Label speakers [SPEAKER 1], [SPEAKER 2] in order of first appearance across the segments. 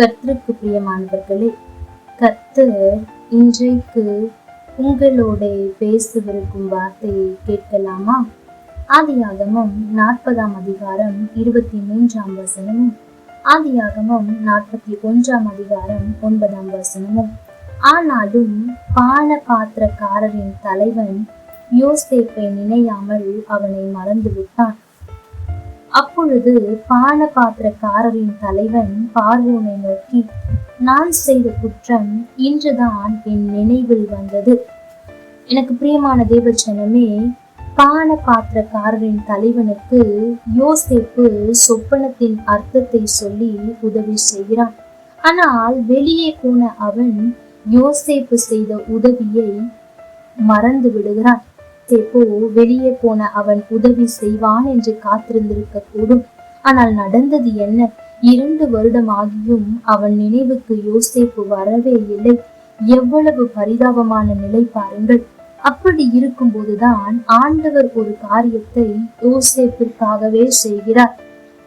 [SPEAKER 1] கர்த்தருக்கு பிரியமானவர்களே கர்த்தர் இன்றைக்கு உங்களோட பேசவிருக்கும் வார்த்தையை கேட்கலாமா? ஆதியாகமம் நாற்பதாம் அதிகாரம் இருபத்தி மூன்றாம் வசனமும் ஆதியாகமம் நாற்பத்தி ஒன்றாம் அதிகாரம் ஒன்பதாம் வசனமும். ஆனாலும் பால பாத்திரக்காரரின் தலைவன் யோசேப்பை நினையாமல் அவனை மறந்து விட்டான் அப்பொழுது பான பாத்திரக்காரரின் தலைவன் பார்வோனை நோக்கி நான் செய்த குற்றம் இன்றுதான் என் நினைவில் வந்தது. எனக்கு பிரியமான தேவச்சனமே பான பாத்திரக்காரரின் தலைவனுக்கு யோசேப்பு சொப்பனத்தின் அர்த்தத்தை சொல்லி உதவி செய்கிறான். ஆனால் வெளியே போன அவன் யோசேப்பு செய்த உதவியை மறந்து விடுகிறான். யோசேப்போ வெளியே போன அவன் உதவி செய்வான் என்று காத்திருந்திருக்க கூடும் ஆனால் நடந்தது என்ன? இரண்டு வருடமாகியும் அவன் நினைவுக்கு யோசேப்பு வரவே இல்லை. எவ்வளவு பரிதாபமான நிலை பாருங்கள். அப்படி இருக்கும்போதுதான் ஆண்டவர் ஒரு காரியத்தை யோசேப்பிற்காகவே செய்கிறார்.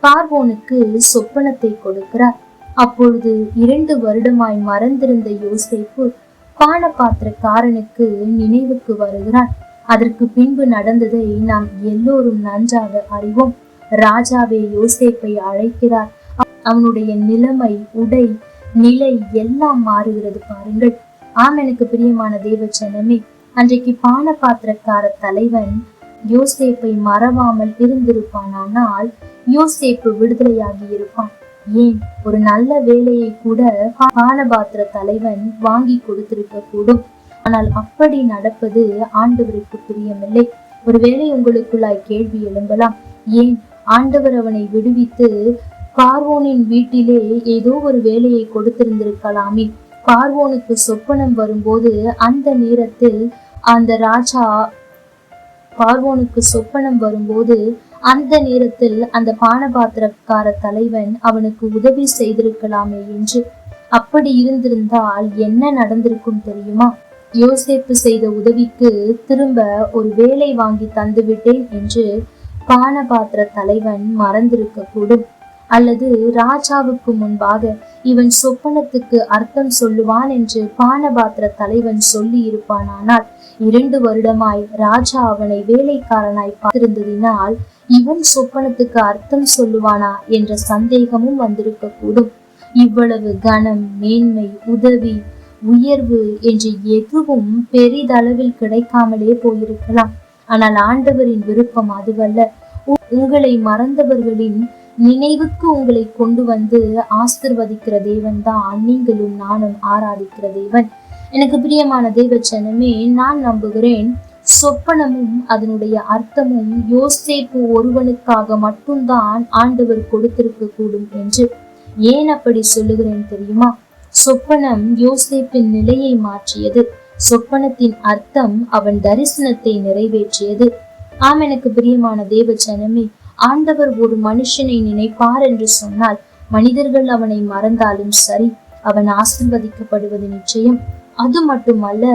[SPEAKER 1] பார்வோனுக்கு சொப்பனத்தை கொடுக்கிறார். அப்பொழுது இரண்டு வருடமாய் மறந்திருந்த யோசேப்பு பானபாத்திரக்காரனுக்கு நினைவுக்கு வருகிறான். அதற்கு பின்பு நடந்ததை நாம் எல்லோரும் நன்றாக அறிவோம். ராஜாவே யோசேப்பை அழைக்கிறார். அவனுடைய நிலைமை உடை நிலை எல்லாம் மாறுகிறது பாருங்கள். ஆம் எனக்கு பிரியமான தேவச்சனமே அன்றைக்கு பான பாத்திரக்கார தலைவன் யோசேப்பை மறவாமல் இருந்திருப்பானால் யோசேப்பு விடுதலையாகி இருப்பான். ஏன்? ஒரு நல்ல வேலையை கூட பானபாத்திர தலைவன் வாங்கி கொடுத்திருக்க கூடும். ஆனால் அப்படி நடப்பது ஆண்டவருக்கு பிரியமில்லை. ஒருவேளை உங்களுக்குள்ளாய் கேள்வி எழும்பலாம். ஏன்? ஆண்டவர் அவனை விடுவித்து பார்வோனின் வீட்டிலே ஏதோ ஒரு வேலையை கொடுத்திருந்திருக்கலாமே. பார்வோனுக்கு சொப்பனம் வரும்போது அந்த நேரத்தில் அந்த ராஜா பார்வோனுக்கு சொப்பனம் வரும்போது அந்த நேரத்தில் அந்த பானபாத்திரக்கார தலைவன் அவனுக்கு உதவி செய்திருக்கலாமே என்று. அப்படி இருந்திருந்தால் என்ன நடந்திருக்கும் தெரியுமா? யோசேப்பு செய்த உதவிக்கு திரும்ப ஒரு வேலை வாங்கி தந்துவிட்டேன் என்று பானபாத்திர தலைவன் மறந்திருக்க கூடும் அல்லது ராஜாவுக்கு முன்பாக இவன் சொப்பனத்துக்கு அர்த்தம் சொல்லுவான் என்று பானபாத்திர தலைவன் சொல்லி இருப்பானானால் இரண்டு வருடமாய் ராஜா அவனை வேலைக்காரனாய் பார்த்திருந்ததினால் இவன் சொப்பனத்துக்கு அர்த்தம் சொல்லுவானா என்ற சந்தேகமும் வந்திருக்க கூடும் இவ்வளவு கனம் மேன்மை உதவி உயர்வு என்று எதுவும் பெரிதளவில் கிடைக்காமலே போயிருக்கலாம். ஆனால் ஆண்டவரின் விருப்பம் அதுவல்ல. உங்களை மறந்தவர்களின் நினைவுக்கு உங்களை கொண்டு வந்து ஆசிர்வதிக்கிற தேவன் தான் நீங்களும் நானும் ஆராதிக்கிற தேவன். எனக்கு பிரியமான தேவச்சனமே நான் நம்புகிறேன் சொப்பனமும் அதனுடைய அர்த்தமும் யோசேப்பு ஒருவனுக்காக மட்டும்தான் ஆண்டவர் கொடுத்திருக்க கூடும் என்று. ஏன் அப்படி சொல்லுகிறேன் தெரியுமா? சொப்பனம் யோசேப்பின் நிலையை மாற்றியது. சொப்பனத்தின் அர்த்தம் அவன் தரிசனத்தை நிறைவேற்றியது. ஆம் எனக்கு பிரியமான ஜனமே ஆண்டவர் ஒரு மனுஷனை நினைப்பார் என்று சொன்னால் மனிதர்கள் அவனை மறந்தாலும் சரி அவன் ஆசிர்வதிக்கப்படுவது நிச்சயம். அது மட்டுமல்ல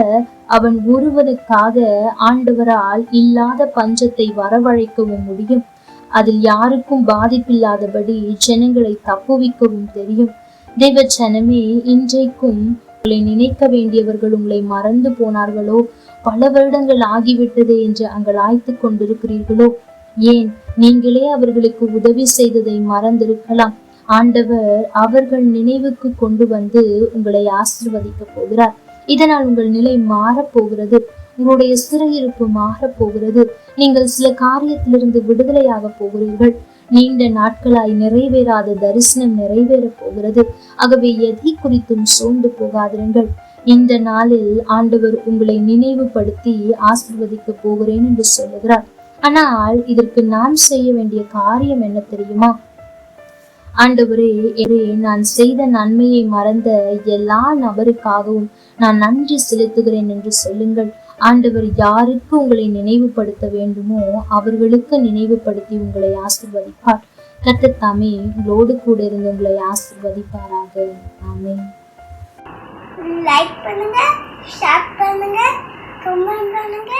[SPEAKER 1] அவன் ஒருவனுக்காக ஆண்டவரால் இல்லாத பஞ்சத்தை வரவழைக்கவும் முடியும். அதில் யாருக்கும் பாதிப்பில்லாதபடி ஜனங்களை தப்புவிக்கவும் தெரியும். தேவச்சனமே இன்றைக்கும் உங்களை நினைக்க வேண்டியவர்கள் உங்களை மறந்து போனார்களோ? பல வருடங்கள் ஆகிவிட்டது என்று அங்கலாய்த்து கொண்டிருக்கிறீர்களோ? ஏன் நீங்களே அவர்களுக்கு உதவி செய்ததை மறந்திருக்கலாம். ஆண்டவர் அவர்கள் நினைவுக்கு கொண்டு வந்து உங்களை ஆசிர்வதிக்க போகிறார். இதனால் உங்கள் நிலை மாறப்போகிறது உங்களுடைய சிறையிருப்பு மாறப் போகிறது. நீங்கள் சில காரியத்திலிருந்து விடுதலையாக போகிறீர்கள். நீண்ட நாட்களாய் நிறைவேறாத தரிசனம் நிறைவேறப் போகிறது. ஆகவே எதை குறித்தும் சோர்ந்து போகாதிருங்கள். இந்த நாளில் ஆண்டவர் உங்களை நினைவுபடுத்தி ஆசிர்வதிக்க போகிறேன் என்று சொல்லுகிறார். ஆனால் இதற்கு நான் செய்ய வேண்டிய காரியம் என்ன தெரியுமா? ஆண்டவரே நான் செய்த நன்மையை மறந்த எல்லா நபருக்காகவும் நான் நன்றி செலுத்துகிறேன் என்று சொல்லுங்கள். ஆண்டவர் யாருக்கு உங்களை நினைவுபடுத்த வேண்டுமோ அவர்களுக்கு நினைவுபடுத்தி உங்களை ஆசிர்வதிப்பார். கத்தத்தாமே உங்களோடு கூட இருந்து உங்களை ஆசிர்வதிப்பாராக. ஆமே
[SPEAKER 2] லைக் பண்ணுங்க ஷேர் பண்ணுங்க கமெண்ட் பண்ணுங்க.